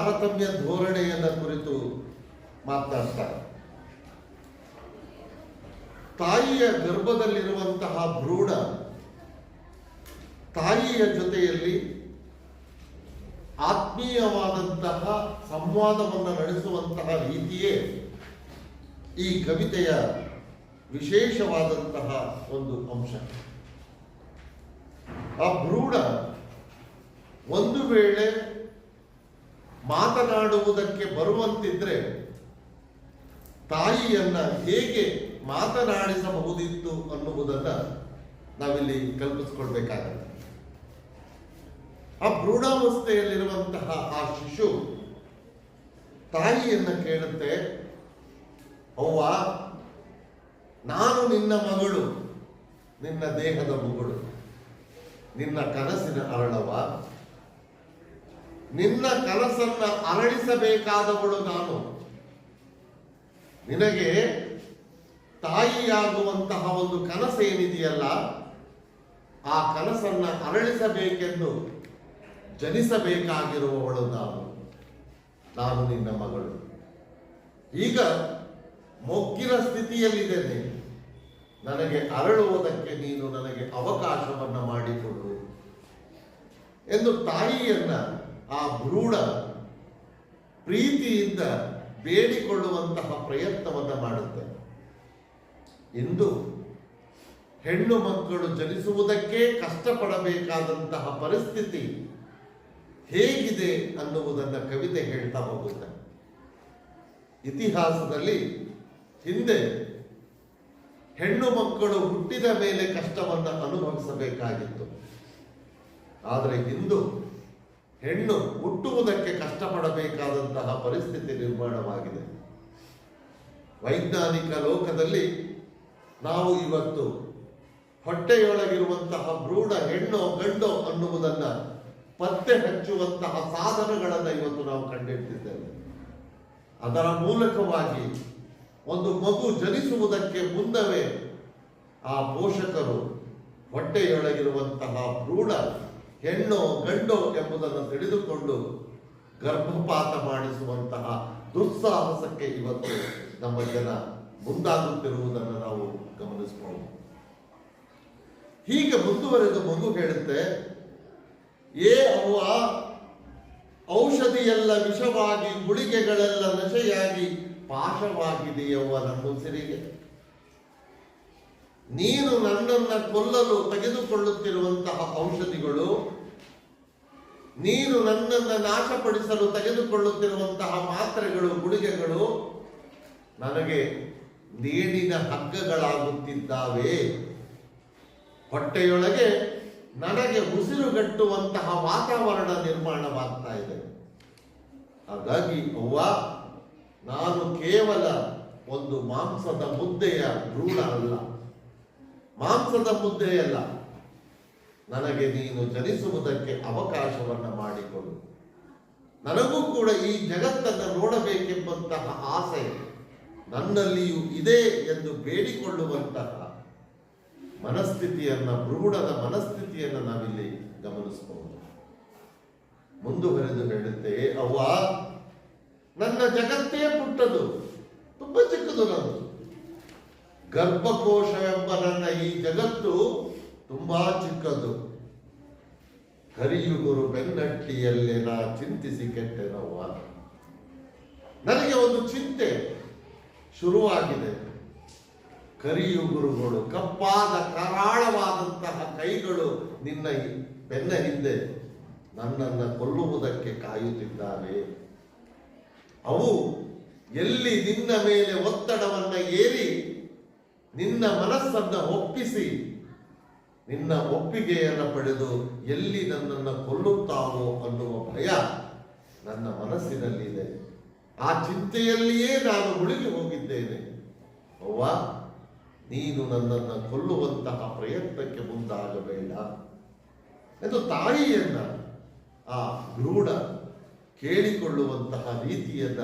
ತಾರತಮ್ಯ ಧೋರಣೆಯನ್ನ ಕುರಿತು ಮಾತಾಡ್ತಾರೆ ತಾಯಿಯ ಗರ್ಭದಲ್ಲಿರುವಂತಹ ಭ್ರೂಢ ತಾಯಿಯ ಜೊತೆಯಲ್ಲಿ ಆತ್ಮೀಯವಾದಂತಹ ಸಂವಾದವನ್ನು ನಡೆಸುವಂತಹ ರೀತಿಯೇ ಈ ಕವಿತೆಯ ವಿಶೇಷವಾದಂತಹ ಒಂದು ಅಂಶ. ಆ ಭ್ರೂಢ ಒಂದು ವೇಳೆ ಮಾತನಾಡುವುದಕ್ಕೆ ಬರುವಂತಿದ್ರೆ ತಾಯಿಯನ್ನ ಹೇಗೆ ಮಾತನಾಡಿಸಬಹುದಿತ್ತು ಅನ್ನುವುದನ್ನ ನಾವಿಲ್ಲಿ ಕಲ್ಪಿಸ್ಕೊಳ್ಬೇಕಾಗತ್ತೆ. ಆ ಭ್ರೂಣಾವಸ್ಥೆಯಲ್ಲಿರುವಂತಹ ಆ ಶಿಶು ತಾಯಿಯನ್ನ ಕೇಳುತ್ತೆ, ಅವ್ವ, ನಾನು ನಿನ್ನ ಮಗಳು, ನಿನ್ನ ದೇಹದ ಮಗಳು, ನಿನ್ನ ಕನಸಿನ ಅರಳವ ನಿನ್ನ ಕನಸನ್ನ ಅರಳಿಸಬೇಕಾದವಳು ನಾನು. ನಿನಗೆ ತಾಯಿಯಾಗುವಂತಹ ಒಂದು ಕನಸೇನಿದೆಯಲ್ಲ ಆ ಕನಸನ್ನ ಅರಳಿಸಬೇಕೆಂದು ಜನಿಸಬೇಕಾಗಿರುವವಳು ನಾನು. ನಾನು ನಿನ್ನ ಮಗಳು. ಈಗ ಮೊಗ್ಗಿನ ಸ್ಥಿತಿಯಲ್ಲಿದ್ದೇನೆ. ನನಗೆ ಅರಳುವುದಕ್ಕೆ ನೀನು ನನಗೆ ಅವಕಾಶವನ್ನು ಮಾಡಿಕೊಡು. ಎಂದು ತಾಯಿಯನ್ನ ಆ ಭ್ರೂಣ ಪ್ರೀತಿಯಿಂದ ಬೇಡಿಕೊಳ್ಳುವಂತಹ ಪ್ರಯತ್ನವನ್ನು ಮಾಡುತ್ತೆ. ಇಂದು ಹೆಣ್ಣು ಮಕ್ಕಳು ಜನಿಸುವುದಕ್ಕೆ ಕಷ್ಟಪಡಬೇಕಾದಂತಹ ಪರಿಸ್ಥಿತಿ ಹೇಗಿದೆ ಅನ್ನುವುದನ್ನ ಕವಿತೆ ಹೇಳ್ತಾ ಹೋಗುತ್ತೆ. ಇತಿಹಾಸದಲ್ಲಿ ಹಿಂದೆ ಹೆಣ್ಣು ಮಕ್ಕಳು ಹುಟ್ಟಿದ ಮೇಲೆ ಕಷ್ಟವನ್ನು ಅನುಭವಿಸಬೇಕಾಗಿತ್ತು. ಆದರೆ ಇಂದು ಹೆಣ್ಣು ಹುಟ್ಟುವುದಕ್ಕೆ ಕಷ್ಟಪಡಬೇಕಾದಂತಹ ಪರಿಸ್ಥಿತಿ ನಿರ್ಮಾಣವಾಗಿದೆ. ವೈಜ್ಞಾನಿಕ ಲೋಕದಲ್ಲಿ ನಾವು ಇವತ್ತು ಹೊಟ್ಟೆಯೊಳಗಿರುವಂತಹ ಭ್ರೂಣ ಹೆಣ್ಣೋ ಗಂಡೋ ಅನ್ನುವುದನ್ನು ಪತ್ತೆ ಹಚ್ಚುವಂತಹ ಸಾಧನಗಳನ್ನು ಇವತ್ತು ನಾವು ಕಂಡಿಟ್ಟಿದ್ದೇವೆ ಅದರ ಮೂಲಕವಾಗಿ ಒಂದು ಮಗು ಜನಿಸುವುದಕ್ಕೆ ಮುನ್ನವೇ ಆ ಪೋಷಕರು ಹೊಟ್ಟೆಯೊಳಗಿರುವಂತಹ ಭ್ರೂಣ ಹೆಣ್ಣೋ ಗಂಡು ಎಂಬುದನ್ನು ತಿಳಿದುಕೊಂಡು ಗರ್ಭಪಾತ ಮಾಡಿಸುವಂತಹ ದುಸ್ಸಾಹಸಕ್ಕೆ ಇವತ್ತು ನಮ್ಮ ಜನ ಮುಂದಾಗುತ್ತಿರುವುದನ್ನು ನಾವು ಗಮನಿಸಬಹುದು. ಹೀಗೆ ಮುಂದುವರೆದು ಮಗು ಹೇಳುತ್ತೆ, ಏ ಅವ ಔಷಧಿಯೆಲ್ಲ ವಿಷವಾಗಿ, ಗುಳಿಗೆಗಳೆಲ್ಲ ನಶೆಯಾಗಿ ಪಾಶವಾಗಿದೆಯವ್ವ ನಮ್ಮ ಉಸಿರಿಗೆ. ನೀನು ನನ್ನನ್ನು ಕೊಲ್ಲಲು ತೆಗೆದುಕೊಳ್ಳುತ್ತಿರುವಂತಹ ಔಷಧಿಗಳು, ನೀನು ನನ್ನನ್ನು ನಾಶಪಡಿಸಲು ತೆಗೆದುಕೊಳ್ಳುತ್ತಿರುವಂತಹ ಮಾತ್ರೆಗಳು, ಗುಳಿಗೆಗಳು ನನಗೆ ನೇಣಿನ ಹಗ್ಗಗಳಾಗುತ್ತಿದ್ದಾವೆ. ಹೊಟ್ಟೆಯೊಳಗೆ ನನಗೆ ಉಸಿರುಗಟ್ಟುವಂತಹ ವಾತಾವರಣ ನಿರ್ಮಾಣವಾಗ್ತಾ ಇದೆ. ಹಾಗಾಗಿ ಅವ್ವ, ನಾನು ಕೇವಲ ಒಂದು ಮಾಂಸದ ಮುದ್ದೆಯ ರೂಢ ಅಲ್ಲ. ಮಾಂಸದ ಮುದ್ದೆಯಲ್ಲ ನನಗೆ ನೀನು ಜನಿಸುವುದಕ್ಕೆ ಅವಕಾಶವನ್ನು ಮಾಡಿಕೊಡು. ನನಗೂ ಕೂಡ ಈ ಜಗತ್ತನ್ನು ನೋಡಬೇಕೆಂಬಂತಹ ಆಸೆ ನನ್ನಲ್ಲಿಯೂ ಇದೆ ಎಂದು ಬೇಡಿಕೊಳ್ಳುವಂತಹ ಮನಸ್ಥಿತಿಯನ್ನ, ಭ್ರೂಣದ ಮನಸ್ಥಿತಿಯನ್ನ ನಾವಿಲ್ಲಿ ಗಮನಿಸಬಹುದು. ಮುಂದುವರೆದು ಹೇಳುತ್ತೆ, ಅವ್ವ, ನನ್ನ ಜಗತ್ತೇ ಪುಟ್ಟದು, ತುಂಬಾ ಚಿಕ್ಕದು ನಂದು. ಗರ್ಭಕೋಶ ಎಂಬ ನನ್ನ ಈ ಜಗತ್ತು ತುಂಬಾ ಚಿಕ್ಕದು. ಕರಿಯುಗುರು ಬೆನ್ನಟ್ಟಿಯಲ್ಲಿ ನಾ ಚಿಂತಿಸಿ ಕೆಟ್ಟೆನವ್ವ ನನಗೆ ಒಂದು ಚಿಂತೆ ಶುರುವಾಗಿದೆ. ಕರಿಯುಗುರುಗಳು ಕಪ್ಪಾದ ಕರಾಳವಾದಂತಹ ಕೈಗಳು ನಿನ್ನ ಬೆನ್ನ ಹಿಂದೆ ನನ್ನನ್ನು ಕೊಲ್ಲುವುದಕ್ಕೆ ಕಾಯುತ್ತಿದ್ದಾವೆ ಅವು ಎಲ್ಲಿ ನಿನ್ನ ಮೇಲೆ ಒತ್ತಡವನ್ನು ಏರಿ ನಿನ್ನ ಮನಸ್ಸನ್ನ ಒಪ್ಪಿಸಿ. ನಿನ್ನ ಒಪ್ಪಿಗೆಯನ್ನು ಪಡೆದು ಎಲ್ಲಿ ನನ್ನನ್ನು ಕೊಲ್ಲುತ್ತಾವೋ ಅನ್ನುವ ಭಯ ನನ್ನ ಮನಸ್ಸಿನಲ್ಲಿದೆ ಆ ಚಿಂತೆಯಲ್ಲಿಯೇ ನಾನು ಉಳಿದು ಹೋಗಿದ್ದೇನೆ. ಅವ್ವ, ನೀನು ನನ್ನನ್ನು ಕೊಲ್ಲುವಂತಹ ಪ್ರಯತ್ನಕ್ಕೆ ಮುಂದಾಗಬೇಡ. ಎಂದು ತಾಯಿಯನ್ನ, ಆ ಭ್ರೂಣ ಕೇಳಿಕೊಳ್ಳುವಂತಹ ರೀತಿಯನ್ನ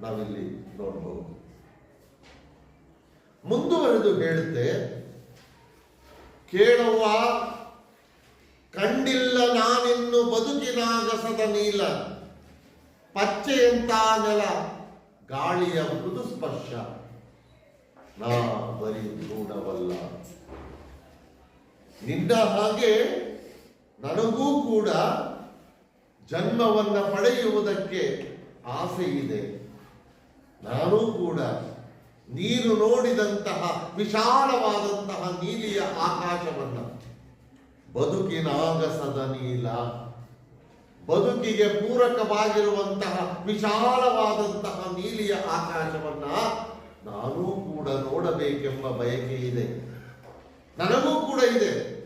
ನಾವಿಲ್ಲಿ ನೋಡಬಹುದು ಮುಂದುವರೆದು ಹೇಳುತ್ತೆ ಕೇಳುವ ಕಂಡಿಲ್ಲ ನಾನಿನ್ನು ಬದುಕಿನಾಗಸದ ನೀಲ ಪಚ್ಚೆಯಂತ ನೆಲ, ಗಾಳಿಯ ಮೃದು ಸ್ಪರ್ಶ, ನಾ ಬರೀ ಕೂಡವಲ್ಲ ನಿನ್ನ ಹಾಗೆ ನನಗೂ ಕೂಡ ಜನ್ಮವನ್ನ ಪಡೆಯುವುದಕ್ಕೆ ಆಸೆ ಇದೆ ನಾನು ಕೂಡ ನೀನು ನೋಡಿದಂತಹ ವಿಶಾಲವಾದಂತಹ ನೀಲಿಯ ಆಕಾಶವನ್ನ. ಬದುಕಿನಾಗಸದ ನೀಲ. ಬದುಕಿಗೆ ಪೂರಕವಾಗಿರುವಂತಹ ವಿಶಾಲವಾದಂತಹ ನೀಲಿಯ ಆಕಾಶವನ್ನ ನಾನೂ ಕೂಡ ನೋಡಬೇಕೆಂಬ ಬಯಕೆ ಇದೆ. ನನಗೂ ಕೂಡ ಇದೆ.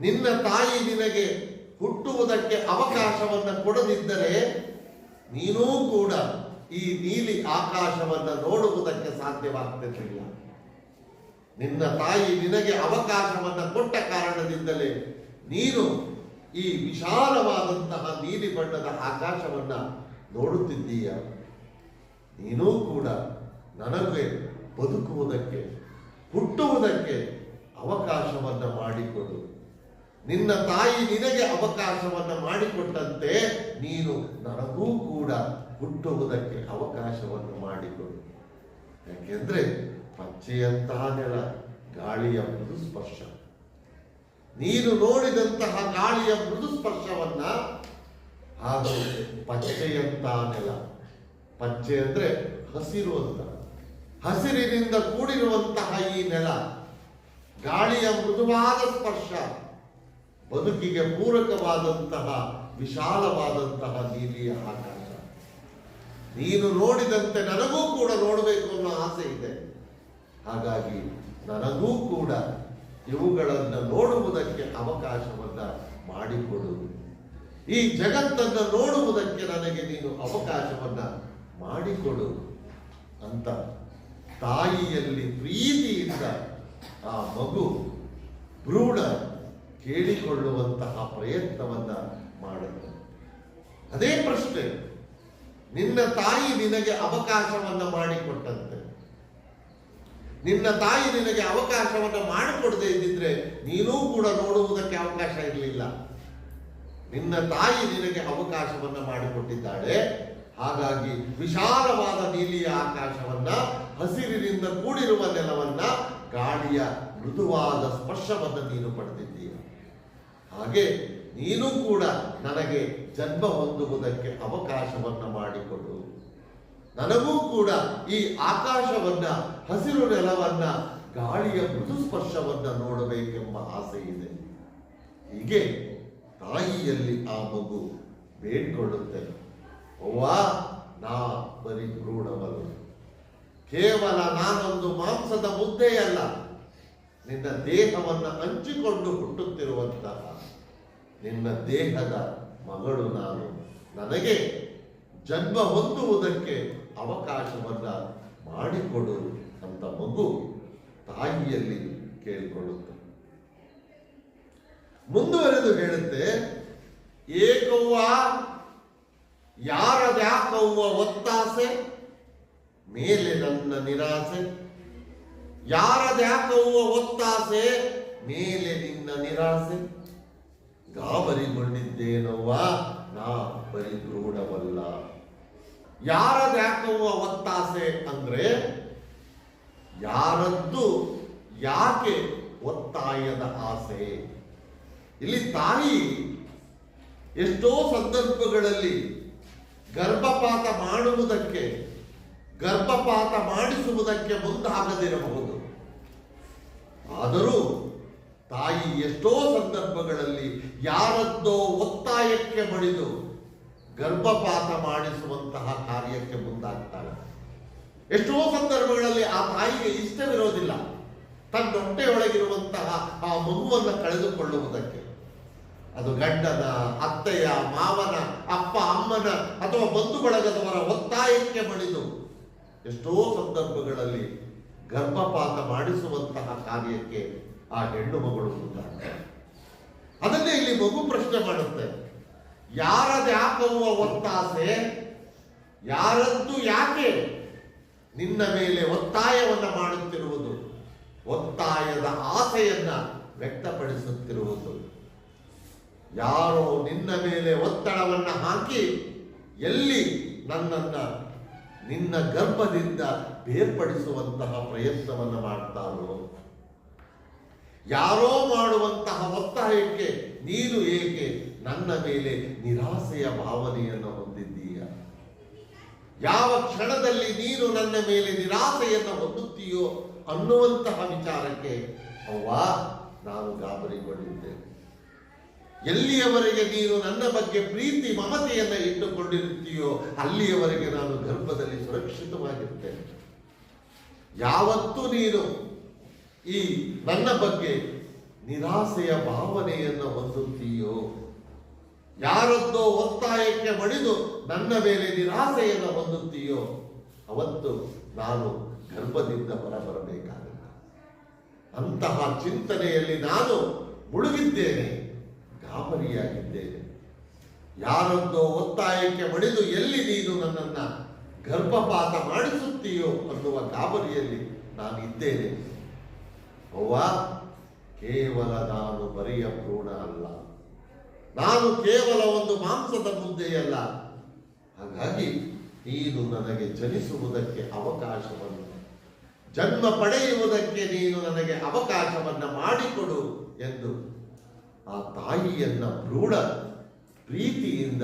ನಿನ್ನ ತಾಯಿ ನಿನಗೆ ಹುಟ್ಟುವುದಕ್ಕೆ ಅವಕಾಶವನ್ನ ಕೊಡದಿದ್ದರೆ ನೀನೂ ಕೂಡ ಈ ನೀಲಿ ಆಕಾಶವನ್ನು ನೋಡುವುದಕ್ಕೆ ಸಾಧ್ಯವಾಗ್ತಿರಲಿಲ್ಲ. ನಿನ್ನ ತಾಯಿ ನಿನಗೆ ಅವಕಾಶವನ್ನು ಕೊಟ್ಟ ಕಾರಣದಿಂದಲೇ ನೀನು ಈ ವಿಶಾಲವಾದಂತಹ ನೀಲಿ ಬಣ್ಣದ ಆಕಾಶವನ್ನ ನೋಡುತ್ತಿದ್ದೀಯ. ನೀನೂ ಕೂಡ ನನಗೆ ಬದುಕುವುದಕ್ಕೆ, ಹುಟ್ಟುವುದಕ್ಕೆ ಅವಕಾಶವನ್ನ ಮಾಡಿಕೊಡು. ನಿನ್ನ ತಾಯಿ ನಿನಗೆ ಅವಕಾಶವನ್ನ ಮಾಡಿಕೊಟ್ಟಂತೆ ನೀನು ನನಗೂ ಕೂಡ ಹುಟ್ಟುವುದಕ್ಕೆ ಅವಕಾಶವನ್ನು ಮಾಡಿಕೊಡು. ಯಾಕೆಂದರೆ ಪಚ್ಚೆಯಂತಹ ನೆಲ ಗಾಳಿಯ ಮೃದು ಸ್ಪರ್ಶ. ನೀನು ನೋಡಿದಂತಹ ಗಾಳಿಯ ಮೃದು ಸ್ಪರ್ಶವನ್ನ ಅದು ಪಚ್ಚೆಯಂತಹ ನೆಲ ಪಚ್ಚೆ ಅಂದ್ರೆ ಹಸಿರು ಅಂತ. ಹಸಿರಿನಿಂದ ಕೂಡಿರುವಂತಹ ಈ ನೆಲ ಗಾಳಿಯ ಮೃದುವಾದ ಸ್ಪರ್ಶ. ಬದುಕಿಗೆ ಪೂರಕವಾದಂತಹ, ವಿಶಾಲವಾದಂತಹ ನೀಲಿಯ ಆಕಾಶ. ನೀನು ನೋಡಿದಂತೆ ನನಗೂ ಕೂಡ ನೋಡಬೇಕು ಅನ್ನೋ ಆಸೆ ಇದೆ. ಹಾಗಾಗಿ ನನಗೂ ಕೂಡ ಇವುಗಳನ್ನು ನೋಡುವುದಕ್ಕೆ ಅವಕಾಶವನ್ನ ಮಾಡಿಕೊಡು. ಈ ಜಗತ್ತನ್ನು ನೋಡುವುದಕ್ಕೆ ನನಗೆ ನೀನು ಅವಕಾಶವನ್ನ ಮಾಡಿಕೊಡು ಅಂತ ತಾಯಿಯಲ್ಲಿ ಪ್ರೀತಿಯಿಂದ ಆ ಮಗು ಭ್ರೂಣ ಕೇಳಿಕೊಳ್ಳುವಂತಹ ಪ್ರಯತ್ನವನ್ನ ಮಾಡುತ್ತೆ. ಅದೇ ಪ್ರಶ್ನೆ. ನಿನ್ನ ತಾಯಿ ನಿನಗೆ ಅವಕಾಶವನ್ನು ಮಾಡಿಕೊಟ್ಟಂತೆ. ನಿನ್ನ ತಾಯಿ ನಿನಗೆ ಅವಕಾಶವನ್ನು ಮಾಡಿಕೊಡದೆ ಇದ್ದಿದ್ರೆ ನೀನೂ ಕೂಡ ನೋಡುವುದಕ್ಕೆ ಅವಕಾಶ ಇರಲಿಲ್ಲ. ನಿನ್ನ ತಾಯಿ ನಿನಗೆ ಅವಕಾಶವನ್ನು ಮಾಡಿಕೊಟ್ಟಿದ್ದಾಳೆ. ಹಾಗಾಗಿ ವಿಶಾಲವಾದ ನೀಲಿಯ ಆಕಾಶವನ್ನ, ಹಸಿರಿನಿಂದ ಕೂಡಿರುವ ನೆಲವನ್ನ, ಗಾಳಿಯ ಮೃದುವಾದ ಸ್ಪರ್ಶವನ್ನು ನೀನು ಪಡೆದಿದ್ದೀಯ. ಹಾಗೆ ನೀನು ಕೂಡ ನನಗೆ ಜನ್ಮ ಹೊಂದುವುದಕ್ಕೆ ಅವಕಾಶವನ್ನು ಮಾಡಿಕೊಡು. ನನಗೂ ಕೂಡ ಈ ಆಕಾಶವನ್ನ, ಹಸಿರು ನೆಲವನ್ನ, ಗಾಳಿಯ ಮೃದು ಸ್ಪರ್ಶವನ್ನ ನೋಡಬೇಕೆಂಬ ಆಸೆ ಇದೆ. ಹೀಗೆ ತಾಯಿಯಲ್ಲಿ ಆ ಮಗು ಬೇಡ್ಕೊಳ್ಳುತ್ತೆ. ಅವ್ವಾ, ನಾ ಬರೀ ಕ್ರೂಢವಲ್ಲ ಕೇವಲ ನಾನೊಂದು ಮಾಂಸದ ಮುದ್ದೆಯಲ್ಲ, ನಿನ್ನ ದೇಹವನ್ನು ಹಂಚಿಕೊಂಡು ಹುಟ್ಟುತ್ತಿರುವಂತಹ ನಿನ್ನ ದೇಹದ ಮಗಳು ನಾನು. ನನಗೆ ಜನ್ಮ ಹೊಂದುವುದಕ್ಕೆ ಅವಕಾಶವನ್ನ ಮಾಡಿಕೊಡು ಅಂತ ಮಗು ತಾಯಿಯಲ್ಲಿ ಕೇಳಿಕೊಳ್ಳುತ್ತೆ. ಮುಂದುವರೆದು ಹೇಳುತ್ತೆ, ಏಕವ್ವ ಯಾರದ್ಯಾಕವ್ವ ಒತ್ತಾಸೆ? ಮೇಲೆ ನನ್ನ ನಿರಾಸೆ. ಯಾರದ್ಯಾಕವ್ವ ಒತ್ತಾಸೆ? ಮೇಲೆ ನಿನ್ನ ನಿರಾಸೆ. ಗಾಬರಿಗೊಂಡಿದ್ದೇನವ್ವ ನಾ ಪರಿದ್ರೂಢವಲ್ಲ ಯಾರದ ಯಾರದ್ಯಾಕವ್ವ ಒತ್ತಾಸೆ ಅಂದ್ರೆ, ಯಾರದ್ದು ಯಾಕೆ ಒತ್ತಾಯದ ಆಸೆ? ಇಲ್ಲಿ ತಾಯಿ ಎಷ್ಟೋ ಸಂದರ್ಭಗಳಲ್ಲಿ ಗರ್ಭಪಾತ ಮಾಡುವುದಕ್ಕೆ, ಗರ್ಭಪಾತ ಮಾಡಿಸುವುದಕ್ಕೆ ಮುಂದಾಗದಿರಬಹುದು. ಆದರೂ ತಾಯಿ ಎಷ್ಟೋ ಸಂದರ್ಭಗಳಲ್ಲಿ ಯಾರದ್ದೋ ಒತ್ತಾಯಕ್ಕೆ ಮಡಿದು ಗರ್ಭಪಾತ ಮಾಡಿಸುವಂತಹ ಕಾರ್ಯಕ್ಕೆ ಮುಂದಾಗ್ತಾಳೆ. ಎಷ್ಟೋ ಸಂದರ್ಭಗಳಲ್ಲಿ ಆ ತಾಯಿಗೆ ಇಷ್ಟವಿರೋದಿಲ್ಲ. ತನ್ನ ಹೊಟ್ಟೆಯೊಳಗಿರುವಂತಹ ಆ ಮಗುವನ್ನು ಕಳೆದುಕೊಳ್ಳುವುದಕ್ಕೆ. ಅದು ಗಂಡನ, ಅತ್ತೆಯ, ಮಾವನ, ಅಪ್ಪ, ಅಮ್ಮನ ಅಥವಾ ಬಂಧು ಬಳಗದವರ ಒತ್ತಾಯಕ್ಕೆ ಮಡಿದು ಎಷ್ಟೋ ಸಂದರ್ಭಗಳಲ್ಲಿ ಗರ್ಭಪಾತ ಮಾಡಿಸುವಂತಹ ಕಾರ್ಯಕ್ಕೆ ಆ ಹೆಣ್ಣು ಮಗಳು ಮುಂದಾಗ್ತಾರೆ ಅದನ್ನೇ ಇಲ್ಲಿ ಮಗು ಪ್ರಶ್ನೆ ಮಾಡುತ್ತೆ. ಯಾರದ್ಯಾಕವ್ವ ಒತ್ತಾಸೆ, ಯಾರದ್ದು ಯಾಕೆ ನಿನ್ನ ಮೇಲೆ ಒತ್ತಾಯವನ್ನ ಮಾಡುತ್ತಿರುವುದು, ಒತ್ತಾಯದ ಆಸೆಯನ್ನ ವ್ಯಕ್ತಪಡಿಸುತ್ತಿರುವುದು. ಯಾರೋ ನಿನ್ನ ಮೇಲೆ ಒತ್ತಡವನ್ನ ಹಾಕಿ ಎಲ್ಲಿ ನನ್ನನ್ನ ನಿನ್ನ ಗರ್ಭದಿಂದ ಬೇರ್ಪಡಿಸುವಂತಹ ಪ್ರಯತ್ನವನ್ನು ಮಾಡ್ತಾರೋ ಯಾರೋ ಮಾಡುವಂತಹ ಒತ್ತಾಯಕ್ಕೆ ನೀನು ಏಕೆ ನನ್ನ ಮೇಲೆ ನಿರಾಸೆಯ ಭಾವನೆಯನ್ನು ಹೊಂದಿದ್ದೀಯ? ಯಾವ ಕ್ಷಣದಲ್ಲಿ ನೀನು ನನ್ನ ಮೇಲೆ ನಿರಾಸೆಯನ್ನು ಹೊಂದುತ್ತೀಯೋ ಅನ್ನುವಂತಹ ವಿಚಾರಕ್ಕೆ ಅವ್ವ, ನಾನು ಗಾಬರಿಗೊಂಡಿದ್ದೇನೆ ಎಲ್ಲಿಯವರೆಗೆ ನೀನು ನನ್ನ ಬಗ್ಗೆ ಪ್ರೀತಿ ಮಮತೆಯನ್ನು ಇಟ್ಟುಕೊಂಡಿರುತ್ತೀಯೋ, ಅಲ್ಲಿಯವರೆಗೆ ನಾನು ಗರ್ಭದಲ್ಲಿ ಸುರಕ್ಷಿತವಾಗಿರ್ತೇನೆ. ಯಾವತ್ತೂ ನೀನು ಈ ನನ್ನ ಬಗ್ಗೆ ನಿರಾಸೆಯ ಭಾವನೆಯನ್ನು ಹೊಂದುತ್ತೀಯೋ? ಯಾರದ್ದೋ ಒತ್ತಾಯಕ್ಕೆ ಮಣಿದು ನನ್ನ ಮೇಲೆ ನಿರಾಸೆಯನ್ನು ಹೊಂದುತ್ತೀಯೋ? ಅವತ್ತು ನಾನು ಗರ್ಭದಿಂದ ಹೊರಬರಬೇಕಾಗುತ್ತೆ. ಅಂತಹ ಚಿಂತನೆಯಲ್ಲಿ ನಾನು ಮುಳುಗಿದ್ದೇನೆ, ಗಾಬರಿಯಾಗಿದ್ದೇನೆ. ಯಾರದ್ದೋ ಒತ್ತಾಯಕ್ಕೆ ಮಣಿದು ಎಲ್ಲಿ ನೀನು ನನ್ನನ್ನು ಗರ್ಭಪಾತ ಮಾಡಿಸುತ್ತೀಯೋ ಅನ್ನುವ ಗಾಬರಿಯಲ್ಲಿ ನಾನು ಇದ್ದೇನೆ ಅವ್ವ ಕೇವಲ ನಾನು ಬರಿಯ ಭ್ರೂಣ ಅಲ್ಲ. ನಾನು ಕೇವಲ ಒಂದು ಮಾಂಸದ ಮುದ್ದೆಯಲ್ಲ ಹಾಗಾಗಿ ನೀನು ನನಗೆ ಜನಿಸುವುದಕ್ಕೆ ಅವಕಾಶವನ್ನು, ಜನ್ಮ ಪಡೆಯುವುದಕ್ಕೆ ನೀನು ನನಗೆ ಅವಕಾಶವನ್ನ ಮಾಡಿಕೊಡು ಎಂದು ಆ ತಾಯಿಯನ್ನ ಭ್ರೂಣ ಪ್ರೀತಿಯಿಂದ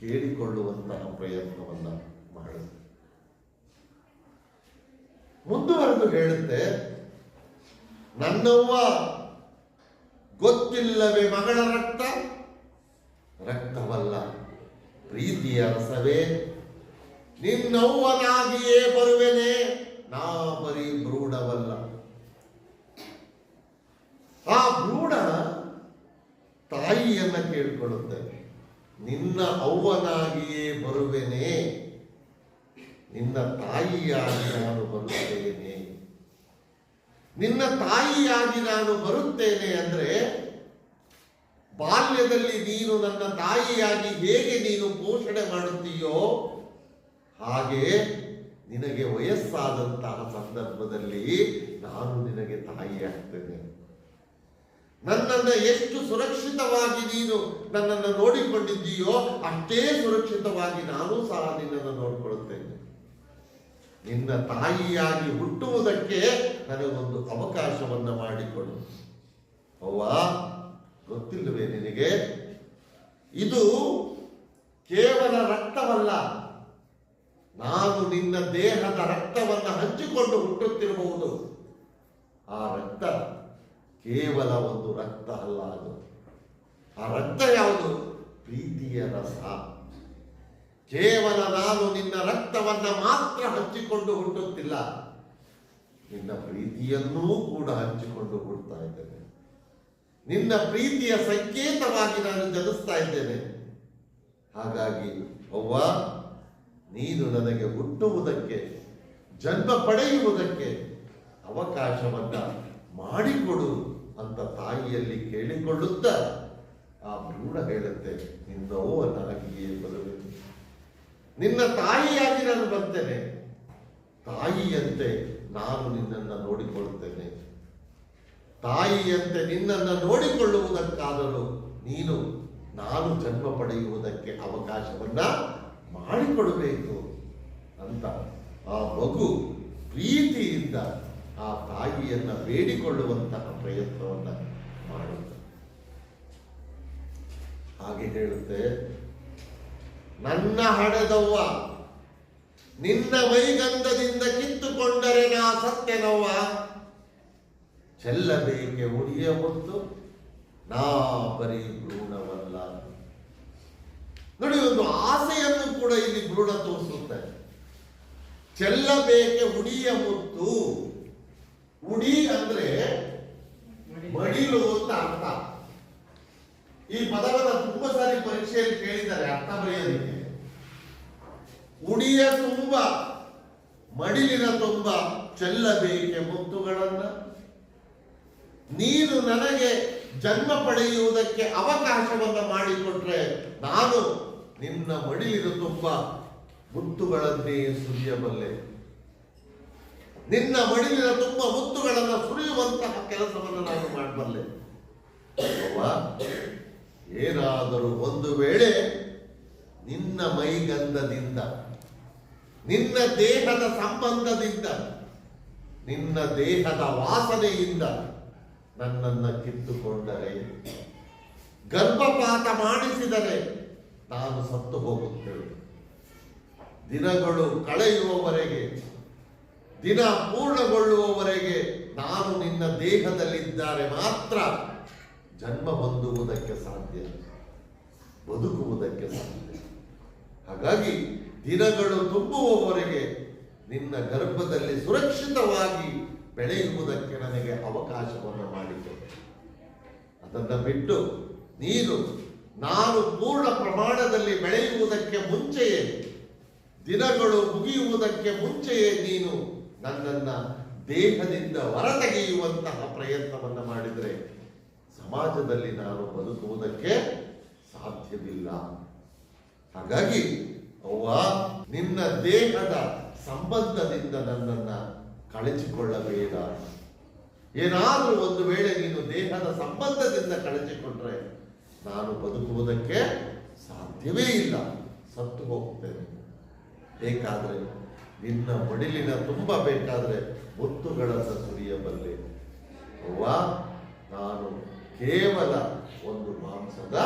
ಕೇಳಿಕೊಳ್ಳುವಂತಹ ಪ್ರಯತ್ನವನ್ನು ಮಾಡುತ್ತೆ ಮುಂದುವರೆದು ಹೇಳುತ್ತೆ ನನ್ನವ್ವ ಗೊತ್ತಿಲ್ಲವೇ ಮಗಳ ರಕ್ತ? ರಕ್ತವಲ್ಲ, ಪ್ರೀತಿಯ ರಸವೇ. ನಿನ್ನವ್ವನಾಗಿಯೇ ಬರುವೆನೆ, ನಾ ಬರೀ ಭ್ರೂಢವಲ್ಲ ಆ ಭ್ರೂಢ ತಾಯಿಯನ್ನ ಕೇಳ್ಕೊಳ್ಳುತ್ತೆ. ನಿನ್ನ ಅವ್ವನಾಗಿಯೇ ಬರುವೆನೆ, ನಿನ್ನ ತಾಯಿಯಾಗಿ ನಾನು ಬರುತ್ತೇನೆ. ನಿನ್ನ ತಾಯಿಯಾಗಿ ನಾನು ಬರುತ್ತೇನೆ ಅಂದರೆ ಬಾಲ್ಯದಲ್ಲಿ ನೀನು ನನ್ನ ತಾಯಿಯಾಗಿ ಹೇಗೆ ನೀನು ಪೋಷಣೆ ಮಾಡುತ್ತೀಯೋ ಹಾಗೆ ನಿನಗೆ ವಯಸ್ಸಾದಂತಹ ಸಂದರ್ಭದಲ್ಲಿ ನಾನು ನಿನಗೆ ತಾಯಿಯಾಗ್ತೇನೆ ನನ್ನನ್ನು ಎಷ್ಟು ಸುರಕ್ಷಿತವಾಗಿ ನೀನು ನನ್ನನ್ನು ನೋಡಿಕೊಂಡಿದ್ದೀಯೋ ಅಷ್ಟೇ ಸುರಕ್ಷಿತವಾಗಿ ನಾನು ಸಹ ನಿನ್ನನ್ನು ನೋಡಿಕೊಳ್ಳುತ್ತೇನೆ ನಿನ್ನ ತಾಯಿಯಾಗಿ ಹುಟ್ಟುವುದಕ್ಕೆ ನನಗೊಂದು ಅವಕಾಶವನ್ನು ಮಾಡಿಕೊಡು. ಅವ್ವ, ಗೊತ್ತಿಲ್ಲವೇ ನಿನಗೆ? ಇದು ಕೇವಲ ರಕ್ತವಲ್ಲ. ನಾನು ನಿನ್ನ ದೇಹದ ರಕ್ತವನ್ನು ಹಂಚಿಕೊಂಡು ಹುಟ್ಟುತ್ತಿರಬಹುದು. ಆ ರಕ್ತ ಕೇವಲ ಒಂದು ರಕ್ತ ಅಲ್ಲ ಅದು. ಆ ರಕ್ತ ಯಾವುದು? ಪ್ರೀತಿಯ ರಸ. ಕೇವಲ ನಾನು ನಿನ್ನ ರಕ್ತವನ್ನ ಮಾತ್ರ ಹಂಚಿಕೊಂಡು ಹುಟ್ಟುತ್ತಿಲ್ಲ. ನಿನ್ನ ಪ್ರೀತಿಯನ್ನೂ ಕೂಡ ಹಂಚಿಕೊಂಡು ಹುಡ್ತಾ ಇದ್ದೇನೆ. ನಿನ್ನ ಪ್ರೀತಿಯ ಸಂಕೇತವಾಗಿ ನಾನು ಜನಿಸ್ತಾ ಇದ್ದೇನೆ. ಹಾಗಾಗಿ ಅವ್ವ, ನೀನು ನನಗೆ ಹುಟ್ಟುವುದಕ್ಕೆ, ಜನ್ಮ ಪಡೆಯುವುದಕ್ಕೆ ಅವಕಾಶವನ್ನ ಮಾಡಿಕೊಡು ಅಂತ ತಾಯಿಯಲ್ಲಿ ಕೇಳಿಕೊಳ್ಳುತ್ತಾ ಆ ಭ್ರೂಣ ಹೇಳುತ್ತೆ ನಿನ್ನವನಾಗಿಯೇ ಬರುವೆ ನಿನ್ನ ತಾಯಿಯಾಗಿ ನಾನು ಬರ್ತೇನೆ. ತಾಯಿಯಂತೆ ನಾನು ನಿನ್ನನ್ನು ನೋಡಿಕೊಳ್ಳುತ್ತೇನೆ. ತಾಯಿಯಂತೆ ನಿನ್ನನ್ನು ನೋಡಿಕೊಳ್ಳುವುದಕ್ಕಾದರೂ ನೀನು, ನಾನು ಜನ್ಮ ಪಡೆಯುವುದಕ್ಕೆ ಅವಕಾಶವನ್ನ ಮಾಡಿಕೊಡಬೇಕು ಅಂತ ಆ ಮಗು ಪ್ರೀತಿಯಿಂದ ಆ ತಾಯಿಯನ್ನ ಬೇಡಿಕೊಳ್ಳುವಂತಹ ಪ್ರಯತ್ನವನ್ನ ಮಾಡುತ್ತೆ. ಹಾಗೆ ಹೇಳುತ್ತೆ ನನ್ನ ಹಣದವ್ವ, ನಿನ್ನ ವೈಗಂಧದಿಂದ ಕಿತ್ತುಕೊಂಡರೆ ನಾ ಸತ್ಯನವ್ವ ಚೆಲ್ಲಬೇಕೆ ಉಡಿಯ ಹೊತ್ತು ನಾ ಬರೀ ಭ್ರೂಣವಲ್ಲ. ನೋಡಿ, ಒಂದು ಆಸೆಯನ್ನು ಕೂಡ ಇಲ್ಲಿ ಭ್ರೂಣ ತೋರಿಸುತ್ತೆ. ಚೆಲ್ಲಬೇಕೆ ಉಡಿಯ ಮುತ್ತು ಉಡಿ ಅಂದ್ರೆ ಮಡಿಲು ಅಂತ ಅರ್ಥ. ಈ ಪದವನ್ನ ತುಂಬಾ ಸಾರಿ ಪರೀಕ್ಷೆಯಲ್ಲಿ ಕೇಳಿದ್ದಾರೆ, ಅರ್ಥ ಬರೆಯೋದಕ್ಕೆ. ಉಡಿಯ ತುಂಬ, ಮಡಿಲಿನ ತುಂಬ, ಚೆಲ್ಲಬೇಕೆ ಮುತ್ತುಗಳನ್ನ ನೀನು ನನಗೆ ಜನ್ಮ ಪಡೆಯುವುದಕ್ಕೆ ಅವಕಾಶವನ್ನ ಮಾಡಿಕೊಟ್ರೆ ನಾನು ನಿನ್ನ ಮಡಿಲಿನ ತುಂಬ ಮುತ್ತುಗಳನ್ನೇ ಸುರಿಯಬಲ್ಲೆ ನಿನ್ನ ಮಡಿಲಿನ ತುಂಬ ಮುತ್ತುಗಳನ್ನು ಸುರಿಯುವಂತಹ ಕೆಲಸವನ್ನು ನಾನು ಮಾಡಬಲ್ಲೆ? ಏನಾದರೂ ಒಂದು ವೇಳೆ ನಿನ್ನ ಮೈಗಂಧದಿಂದ ನಿನ್ನ ದೇಹದ ಸಂಬಂಧದಿಂದ, ನಿನ್ನ ದೇಹದ ವಾಸನೆಯಿಂದ ನನ್ನನ್ನು ಕಿತ್ತುಕೊಂಡರೆ, ಗರ್ಭಪಾತ ಮಾಡಿಸಿದರೆ ನಾನು ಸತ್ತು ಹೋಗುತ್ತೇನೆ. ದಿನಗಳು ಕಳೆಯುವವರೆಗೆ, ದಿನ ಪೂರ್ಣಗೊಳ್ಳುವವರೆಗೆ ನಾನು ನಿನ್ನ ದೇಹದಲ್ಲಿದ್ದಾರೆ ಮಾತ್ರ ಜನ್ಮ ಹೊಂದುವುದಕ್ಕೆ ಸಾಧ್ಯ, ಬದುಕುವುದಕ್ಕೆ ಸಾಧ್ಯ. ಹಾಗಾಗಿ ದಿನಗಳು ತುಂಬುವವರೆಗೆ ನಿನ್ನ ಗರ್ಭದಲ್ಲಿ ಸುರಕ್ಷಿತವಾಗಿ ಬೆಳೆಯುವುದಕ್ಕೆ ನನಗೆ ಅವಕಾಶವನ್ನು ಮಾಡಿತು. ಅದನ್ನು ಬಿಟ್ಟು ನೀನು ನಾನು ಪೂರ್ಣ ಪ್ರಮಾಣದಲ್ಲಿ ಬೆಳೆಯುವುದಕ್ಕೆ ಮುಂಚೆಯೇ, ದಿನಗಳು ಮುಗಿಯುವುದಕ್ಕೆ ಮುಂಚೆಯೇ ನೀನು ನನ್ನನ್ನ ದೇಹದಿಂದ ಹೊರತೆಗೆಯುವಂತಹ ಪ್ರಯತ್ನವನ್ನು ಮಾಡಿದರೆ ಸಮಾಜದಲ್ಲಿ ನಾನು ಬದುಕುವುದಕ್ಕೆ ಸಾಧ್ಯವಿಲ್ಲ. ಹಾಗಾಗಿ ಅವ್ವ ನಿನ್ನ ದೇಹದ ಸಂಬಂಧದಿಂದ ನನ್ನನ್ನ ಕಳಚಿಕೊಳ್ಳಬೇಡ. ಏನಾದರೂ ಒಂದು ವೇಳೆ ನೀನು ದೇಹದ ಸಂಬಂಧದಿಂದ ಕಳಚಿಕೊಂಡ್ರೆ, ನಾನು ಬದುಕುವುದಕ್ಕೆ ಸಾಧ್ಯವೇ ಇಲ್ಲ. ಸತ್ತು ಹೋಗ್ತೇನೆ. ಬೇಕಾದ್ರೆ ನಿನ್ನ ಮಡಿಲಿನ ತುಂಬ ಬೇಕಾದ್ರೆ ಮುತ್ತುಗಳನ್ನು ಸುರಿಯಬಲ್ಲೆ. ಅವ್ವ ನಾನು ಕೇವಲ ಒಂದು ಮಾಂಸದ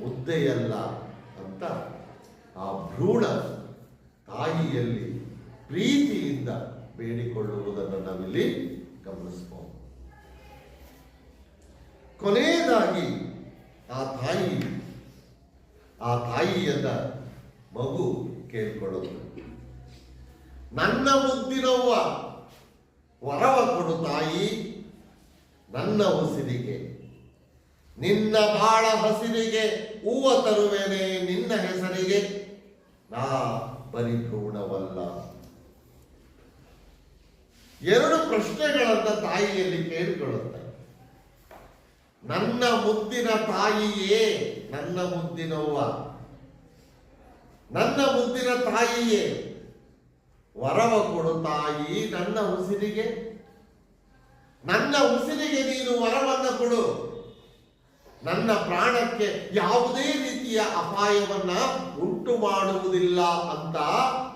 ಮುದ್ದೆಯಲ್ಲ ಅಂತ ಆ ಭ್ರೂಣ ತಾಯಿಯಲ್ಲಿ ಪ್ರೀತಿಯಿಂದ ಬೇಡಿಕೊಳ್ಳುವುದನ್ನು ನಾವಿಲ್ಲಿ ಗಮನಿಸಬಹುದು ಕೊನೆಯದಾಗಿ ಆ ತಾಯಿ, ಆ ತಾಯಿಯನ್ನ ಮಗು ಕೇಳ್ಕೊಳ್ಳೋದು. ನನ್ನ ಮುದ್ದಿನವ್ವ ವರವ ಕೊಡು ತಾಯಿ, ನನ್ನ ಉಸಿರಿಗೆ. ನಿನ್ನ ಬಾಳ ಹಸಿರಿಗೆ ಹೂವ ತರುವೆನೆ ನಿನ್ನ ಹೆಸರಿಗೆ. ನಾ ಪರಿಪೂರ್ಣವಲ್ಲ. ಎರಡು ಪ್ರಶ್ನೆಗಳನ್ನ ತಾಯಿಯಲ್ಲಿ ಕೇಳಿಕೊಳ್ಳುತ್ತೆ. ನನ್ನ ಮುದ್ದಿನ ತಾಯಿಯೇ ನನ್ನ ಮುದ್ದಿನವ್ವ ನನ್ನ ಮುದ್ದಿನ ತಾಯಿಯೇ. ವರವ ಕೊಡು ತಾಯಿ ನನ್ನ ಉಸಿರಿಗೆ. ನನ್ನ ಉಸಿರಿಗೆ ನೀನು ವರವನ್ನ ಕೊಡು. ನನ್ನ ಪ್ರಾಣಕ್ಕೆ ಯಾವುದೇ ರೀತಿಯ ಅಪಾಯವನ್ನ ಉಂಟು ಮಾಡುವುದಿಲ್ಲ ಅಂತ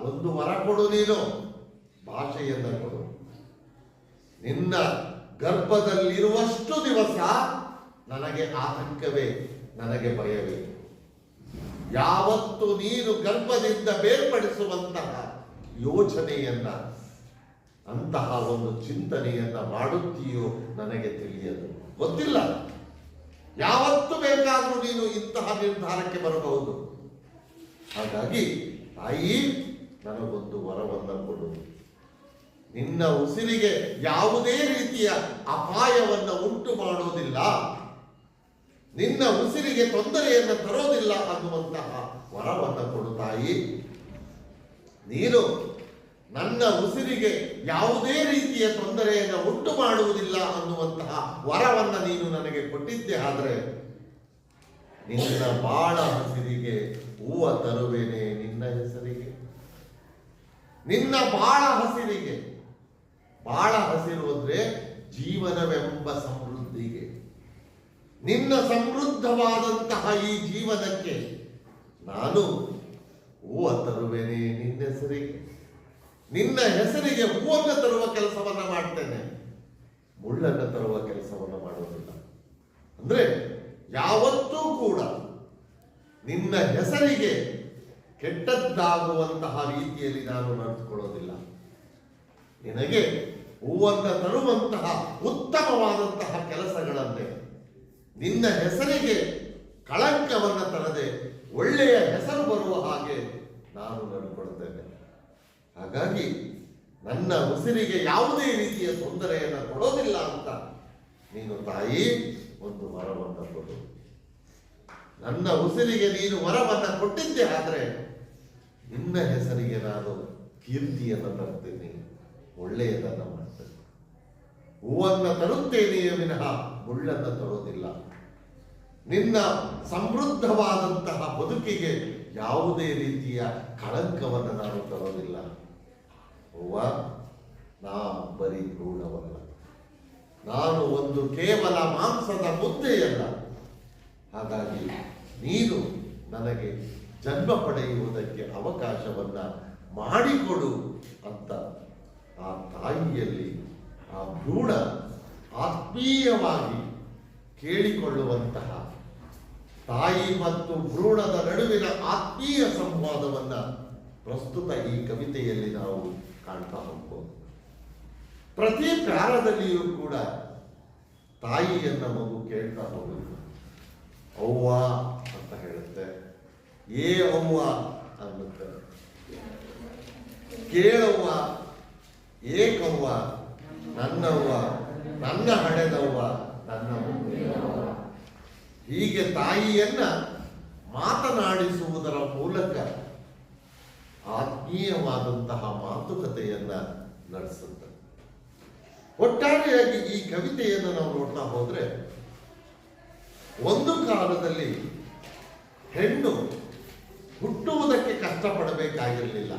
ಒಂದು ವರ ಕೊಡು ನೀನು. ಭಾಷೆಯನ್ನ ಕೊಡು. ನಿನ್ನ ಗರ್ಭದಲ್ಲಿರುವಷ್ಟು ದಿವಸ ನನಗೆ ಆತಂಕವೇ, ನನಗೆ ಭಯವೇ. ಯಾವತ್ತು ನೀನು ಗರ್ಭದಿಂದ ಬೇರ್ಪಡಿಸುವಂತಹ ಯೋಚನೆಯನ್ನ, ಅಂತಹ ಒಂದು ಚಿಂತನೆಯನ್ನ ಮಾಡುತ್ತೀಯೋ ನನಗೆ ತಿಳಿಯದು. ಗೊತ್ತಿಲ್ಲ. ಯಾವತ್ತು ಬೇಕಾದರೂ ನೀನು ಇಂತಹ ನಿರ್ಧಾರಕ್ಕೆ ಬರಬಹುದು. ಹಾಗಾಗಿ ತಾಯಿ, ನನಗೊಂದು ವರವನ್ನು ಕೊಡು. ನಿನ್ನ ಉಸಿರಿಗೆ ಯಾವುದೇ ರೀತಿಯ ಅಪಾಯವನ್ನು ಉಂಟು ಮಾಡೋದಿಲ್ಲ. ನಿನ್ನ ಉಸಿರಿಗೆ ತೊಂದರೆಯನ್ನು ತರೋದಿಲ್ಲ ಅನ್ನುವಂತಹ ವರವನ್ನು ಕೊಡು ತಾಯಿ. ನೀನು ನನ್ನ ಉಸಿರಿಗೆ ಯಾವುದೇ ರೀತಿಯ ತೊಂದರೆಯನ್ನು ಉಂಟು ಮಾಡುವುದಿಲ್ಲ ಅನ್ನುವಂತಹ ವರವನ್ನ ನೀನು ನನಗೆ ಕೊಟ್ಟಿದ್ದೆ. ಆದರೆ ನಿನ್ನ ಬಾಳ ಹಸಿರಿಗೆ ಹೂವ ತರುವೇನೆ ನಿನ್ನ ಹೆಸರಿಗೆ. ನಿನ್ನ ಬಾಳ ಹಸಿರಿಗೆ. ಬಾಳ ಹಸಿರು ಅಂದ್ರೆ ಜೀವನವೆಂಬ ಸಮೃದ್ಧಿಗೆ. ನಿನ್ನ ಸಮೃದ್ಧವಾದಂತಹ ಈ ಜೀವನಕ್ಕೆ ನಾನು ಹೂವ ತರುವೇನೆ ನಿನ್ನ ಹೆಸರಿಗೆ. ನಿನ್ನ ಹೆಸರಿಗೆ ಹೂವನ್ನು ತರುವ ಕೆಲಸವನ್ನ ಮಾಡ್ತೇನೆ. ಮುಳ್ಳನ್ನು ತರುವ ಕೆಲಸವನ್ನ ಮಾಡುವುದಿಲ್ಲ. ಅಂದ್ರೆ ಯಾವತ್ತೂ ಕೂಡ ನಿನ್ನ ಹೆಸರಿಗೆ ಕೆಟ್ಟದ್ದಾಗುವಂತಹ ರೀತಿಯಲ್ಲಿ ನಾನು ನಡೆದುಕೊಳ್ಳೋದಿಲ್ಲ. ನಿನಗೆ ಹೂವನ್ನು ತರುವಂತಹ ಉತ್ತಮವಾದಂತಹ ಕೆಲಸಗಳನ್ನೇ ನಿನ್ನ ಹೆಸರಿಗೆ ಕಳಂಕವನ್ನು ತರದೆ ಒಳ್ಳೆಯ ಹೆಸರು ಬರುವ ಹಾಗೆ ನಾನು ನಡ್ಕೊಳ್ತೇನೆ. ಹಾಗಾಗಿ ನನ್ನ ಉಸಿರಿಗೆ ಯಾವುದೇ ರೀತಿಯ ತೊಂದರೆಯನ್ನು ಕೊಡೋದಿಲ್ಲ ಅಂತ ನೀನು ತಾಯಿ ಒಂದು ವರವನ್ನು ಕೊಡು. ನನ್ನ ಉಸಿರಿಗೆ ನೀನು ವರವನ್ನು ಕೊಟ್ಟಿದ್ದೆ ಆದರೆ ನಿನ್ನ ಹೆಸರಿಗೆ ನಾನು ಕೀರ್ತಿಯನ್ನು ತರ್ತೀನಿ ಒಳ್ಳೆಯದನ್ನು ಮಾಡ್ತೇನೆ. ಹೂವನ್ನು ತರುತ್ತೇನೆ ವಿನಃ ಮುಳ್ಳನ್ನು ತರೋದಿಲ್ಲ ನಿನ್ನ ಸಮೃದ್ಧವಾದಂತಹ ಬದುಕಿಗೆ ಯಾವುದೇ ರೀತಿಯ ಕಳಂಕವನ್ನು ನಾನು ತರೋದಿಲ್ಲ ಹೂವ ನಾನು ಬರೀ ಭ್ರೂಣವಲ್ಲ. ನಾನು ಒಂದು ಕೇವಲ ಮಾಂಸದ ಮುದ್ದೆಯಲ್ಲ. ಹಾಗಾಗಿ ನೀನು ನನಗೆ ಜನ್ಮ ಪಡೆಯುವುದಕ್ಕೆ ಅವಕಾಶವನ್ನು ಮಾಡಿಕೊಡು ಅಂತ ಆ ತಾಯಿಯಲ್ಲಿ ಆ ಭ್ರೂಣ ಆತ್ಮೀಯವಾಗಿ ಕೇಳಿಕೊಳ್ಳುವಂತಹ ತಾಯಿ ಮತ್ತು ಭ್ರೂಣದ ನಡುವಿನ ಆತ್ಮೀಯ ಸಂವಾದವನ್ನ ಪ್ರಸ್ತುತ ಈ ಕವಿತೆಯಲ್ಲಿ ನಾವು ಕಾಣ್ತಾ ಹೋಗ್ಬೋದು ಪ್ರತಿ ಕಾಲದಲ್ಲಿಯೂ ಕೂಡ ತಾಯಿಯನ್ನ ಮಗು ಕೇಳ್ತಾ ಹೋಗುತ್ತೆ ಅವ್ವ ಅಂತ ಹೇಳುತ್ತೆ. ಏ ಅವ್ವ ಅನ್ನುತ್ತೆ. ಕೇಳವ್ವ ಏಕವ್ವ ನನ್ನವ್ವ ನನ್ನ ಹಣೆದವ್ವ, ನನ್ನ. ಹೀಗೆ ತಾಯಿಯನ್ನ ಮಾತನಾಡಿಸುವುದರ ಮೂಲಕ ಆತ್ಮೀಯವಾದಂತಹ ಮಾತುಕತೆಯನ್ನ ನಡೆಸುತ್ತೆ. ಒಟ್ಟಾರೆಯಾಗಿ ಈ ಕವಿತೆಯನ್ನು ನಾವು ನೋಡ್ತಾ ಹೋದ್ರೆ ಒಂದು ಕಾಲದಲ್ಲಿ ಹೆಣ್ಣು ಹುಟ್ಟುವುದಕ್ಕೆ ಕಷ್ಟಪಡಬೇಕಾಗಿರಲಿಲ್ಲ.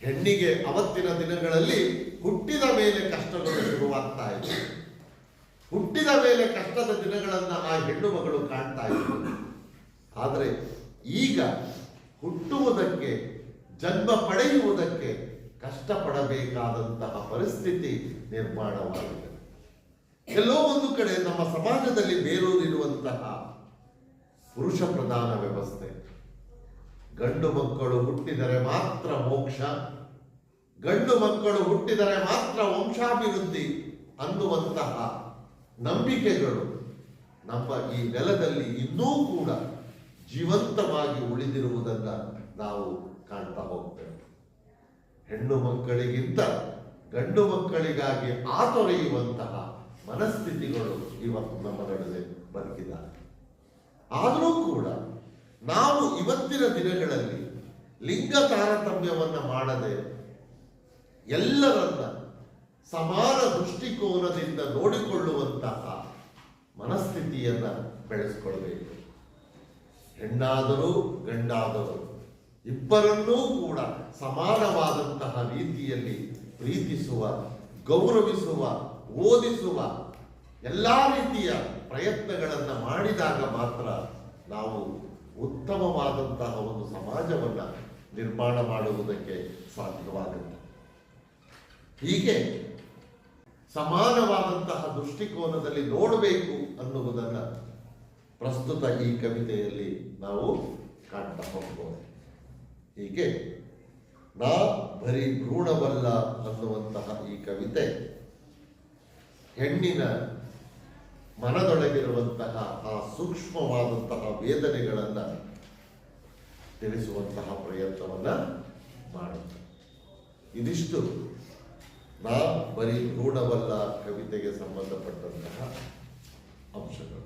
ಹೆಣ್ಣಿಗೆ ಅವತ್ತಿನ ದಿನಗಳಲ್ಲಿ ಹುಟ್ಟಿದ ಮೇಲೆ ಕಷ್ಟಗಳು ಶುರುವಾಗ್ತಾ ಇತ್ತು ಹುಟ್ಟಿದ ಮೇಲೆ ಕಷ್ಟದ ದಿನಗಳನ್ನು ಆ ಹೆಣ್ಣು ಮಗಳು ಕಾಣ್ತಾ ಇತ್ತು ಆದರೆ ಈಗ ಹುಟ್ಟುವುದಕ್ಕೆ, ಜನ್ಮ ಪಡೆಯುವುದಕ್ಕೆ ಕಷ್ಟಪಡಬೇಕಾದಂತಹ ಪರಿಸ್ಥಿತಿ ನಿರ್ಮಾಣವಾಗಿದೆ. ಎಲ್ಲೋ ಒಂದು ಕಡೆ ನಮ್ಮ ಸಮಾಜದಲ್ಲಿ ಬೇರೂರಿರುವಂತಹ ಪುರುಷ ಪ್ರಧಾನ ವ್ಯವಸ್ಥೆ. ಗಂಡು ಮಕ್ಕಳು ಹುಟ್ಟಿದರೆ ಮಾತ್ರ ಮೋಕ್ಷ, ಗಂಡು ಮಕ್ಕಳು ಹುಟ್ಟಿದರೆ ಮಾತ್ರ ವಂಶಾಭಿವೃದ್ಧಿ ಅನ್ನುವಂತಹ ನಂಬಿಕೆಗಳು ನಮ್ಮ ಈ ನೆಲದಲ್ಲಿ ಇನ್ನೂ ಕೂಡ ಜೀವಂತವಾಗಿ ಉಳಿದಿರುವುದನ್ನು ನಾವು ಕಾಣ್ತಾ ಹೋಗ್ತೇವೆ. ಹೆಣ್ಣು ಮಕ್ಕಳಿಗಿಂತ ಗಂಡು ಮಕ್ಕಳಿಗಾಗಿ ಆತೊರೆಯುವಂತಹ ಮನಸ್ಥಿತಿಗಳು ಇವತ್ತು ನಮ್ಮ ನಡುವೆ ಬದುಕಿದ್ದಾರೆ ಆದರೂ ಕೂಡ ನಾವು ಇವತ್ತಿನ ದಿನಗಳಲ್ಲಿ ಲಿಂಗ ತಾರತಮ್ಯವನ್ನು ಮಾಡದೆ ಎಲ್ಲರನ್ನ ಸಮಾನ ದೃಷ್ಟಿಕೋನದಿಂದ ನೋಡಿಕೊಳ್ಳುವಂತಹ ಮನಸ್ಥಿತಿಯನ್ನು ಬೆಳೆಸ್ಕೊಳ್ಬೇಕು. ಹೆಣ್ಣಾದರೂ ಗಂಡಾದರೂ ಇಬ್ಬರನ್ನೂ ಕೂಡ ಸಮಾನವಾದಂತಹ ರೀತಿಯಲ್ಲಿ ಪ್ರೀತಿಸುವ, ಗೌರವಿಸುವ, ಓದಿಸುವ ಎಲ್ಲ ರೀತಿಯ ಪ್ರಯತ್ನಗಳನ್ನು ಮಾಡಿದಾಗ ಮಾತ್ರ ನಾವು ಉತ್ತಮವಾದಂತಹ ಒಂದು ಸಮಾಜವನ್ನು ನಿರ್ಮಾಣ ಮಾಡುವುದಕ್ಕೆ ಸಾಧ್ಯವಾಗುತ್ತೆ. ಹೀಗೆ ಸಮಾನವಾದಂತಹ ದೃಷ್ಟಿಕೋನದಲ್ಲಿ ನೋಡಬೇಕು ಅನ್ನುವುದನ್ನ ಪ್ರಸ್ತುತ ಈ ಕವಿತೆಯಲ್ಲಿ ನಾವು ಕಾಣ್ತಾ ಹೋಗ್ಬೋದು ಹೀಗೆ, ನಾ ಬರೀ ಭ್ರೂಣವಲ್ಲ ಅನ್ನುವಂತಹ ಈ ಕವಿತೆ ಹೆಣ್ಣಿನ ಮನದೊಳಗಿರುವಂತಹ ಆ ಸೂಕ್ಷ್ಮವಾದಂತಹ ವೇದನೆಗಳನ್ನು ತಿಳಿಸುವಂತಹ ಪ್ರಯತ್ನವನ್ನು ಮಾಡುತ್ತೆ. ಇದಿಷ್ಟು ನಾ ಬರೀ ಭ್ರೂಣವಲ್ಲ ಕವಿತೆಗೆ ಸಂಬಂಧಪಟ್ಟಂತಹ ಅಂಶಗಳು.